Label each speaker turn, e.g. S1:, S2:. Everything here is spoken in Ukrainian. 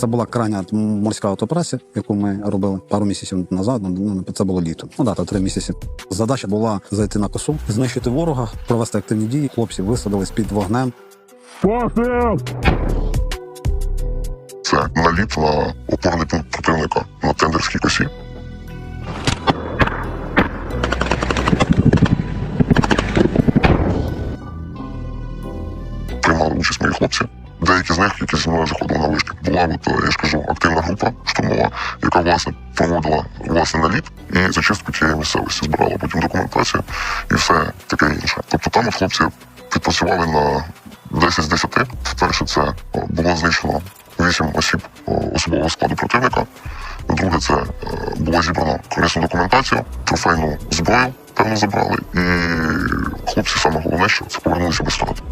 S1: Це була крайня морська автопраця, яку ми робили пару місяців назад. Ну це було літо. Ну да, то три місяці. Задача була зайти на косу, знищити ворога, провести активні дії. Хлопці висадились під вогнем.
S2: Це наліт на опорний пункт противника на тендерській косі. Приймали участь мої хлопці. Них, які зі мною заходили на вишки, була от, е, я ж кажу, активна група штурмова, яка власне проводила власне наліт і зачистку тієї місцевості, збирала потім документацію і все таке інше. Тобто там от хлопці відпрацювали на 10 з 10. Перше, це було знищено 8 осіб особового складу противника. Друге, це е, було зібрано корисну документацію, трофейну зброю, певно, забрали. І хлопці саме головне, що це повернулися без втрат.